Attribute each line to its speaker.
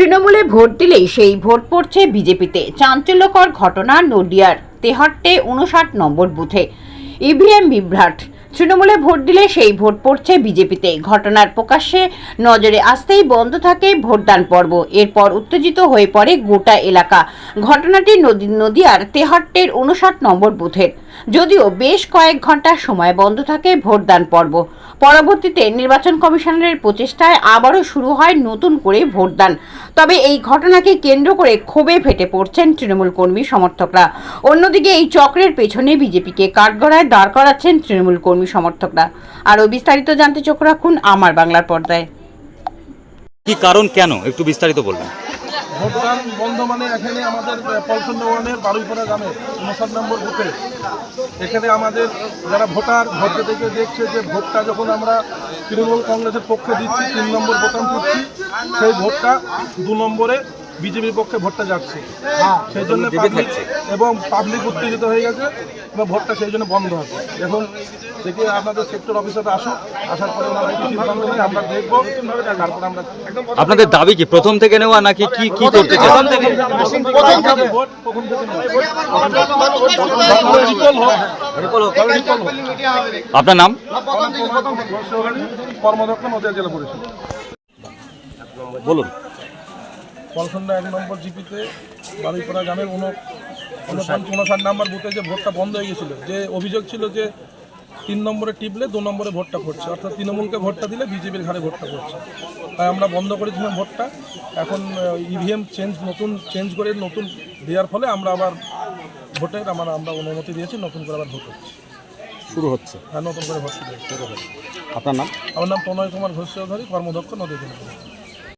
Speaker 1: তৃণমূলে ভোট দিলেই সেই ভোট পড়ছে বিজেপিতে। চাঞ্চল্যকর ঘটনা নদিয়ার তেহট্টে উনষাট নম্বর বুথে। ইভিএম বিভ্রাট। তৃণমূলে ভোট দিলে সেই ভোট পড়ছে বিজেপিতে। ঘটনার প্রকাশ্যে নজরে আসতেই বন্ধ থাকে ভোটদান পর্ব। এরপর উত্তেজিত হয়ে পড়ে গোটা এলাকা। ঘটনাটি নদী নদিয়ার তেহট্টের উনষাট নম্বর বুথের। যদিও বেশ কয়েক ঘণ্টা সময় বন্ধ থাকে ভোটদান পর্ব। পরবর্তীতে নির্বাচন কমিশনারের প্রচেষ্টায় আবারও শুরু হয় নতুন করে ভোটদান। তবে এই ঘটনাকে কেন্দ্র করে ক্ষোভে ফেটে পড়ছেন তৃণমূল কর্মী সমর্থকরা। অন্যদিকে এই চক্রের পেছনে বিজেপিকে কাঠগড়ায় দাঁড় করাচ্ছেন তৃণমূল কর্মী সমর্থকরা। আরও বিস্তারিত জানতে চোখ রাখুন আমার বাংলার পর্দায়।
Speaker 2: কি কারণ কেন? একটু বিস্তারিত বলবেন।
Speaker 3: ভোটদান বন্ধ মানে এখানে আমাদের নগরের বারুইপাড়া গ্রামে উনষাট নম্বর বুথে। এখানে আমাদের যারা ভোটার, ভোট থেকে দেখছে যে ভোটটা যখন আমরা তৃণমূল কংগ্রেসের পক্ষে দিচ্ছি, তিন নম্বর বোতাম করছি সেই ভোটটা দু নম্বরে বিজেপির পক্ষে ভোটটা যাচ্ছে সেই জন্য পাবলিক এবং পাবলিক উত্তেজিত হয়ে গেছে এবং ভোটটা সেই জন্য বন্ধ আছে এখন দেখি আপনাদের সেক্টর অফিসাররা আসুক আসার পরে ওনারা কি সিদ্ধান্ত নেয় আমরা দেখব তারপর আমরা
Speaker 2: আপনাদের দাবি কি প্রথম থেকে নেওয়া নাকি কি কি করতে
Speaker 3: প্রথম থেকে ভোট প্রথম থেকে রিপোল হোক রিপোল হোক
Speaker 2: আপনার নাম
Speaker 3: কর্মদক্ষ নদিয়া জেলা পরিষদ
Speaker 2: বলুন
Speaker 3: পলসন্ডা এক নম্বর জিপিতে বারুইপাড়া গ্রামের উন উনষাট উনষাট নাম্বার বুথে যে ভোটটা বন্ধ হয়ে গেছিল যে অভিযোগ ছিল যে তিন নম্বরে টিপলে দু নম্বরে ভোটটা পড়ছে অর্থাৎ তৃণমূলকে ভোটটা দিলে বিজেপির ঘাড়ে ভোটটা পড়ছে। তাই আমরা বন্ধ করেছিলাম ভোটটা এখন ইভিএম চেঞ্জ নতুন চেঞ্জ করে নতুন দেওয়ার ফলে আমরা আবার ভোটের আমার আমরা অনুমতি দিয়েছি নতুন করে আবার ভোট হচ্ছে।
Speaker 2: শুরু হচ্ছে?
Speaker 3: হ্যাঁ নতুন করে ভোট শুরু হচ্ছে।
Speaker 2: আপনার নাম?
Speaker 3: আমার নাম প্রণয় কুমার ঘোষ চৌধুরী কর্মদক্ষ নদী।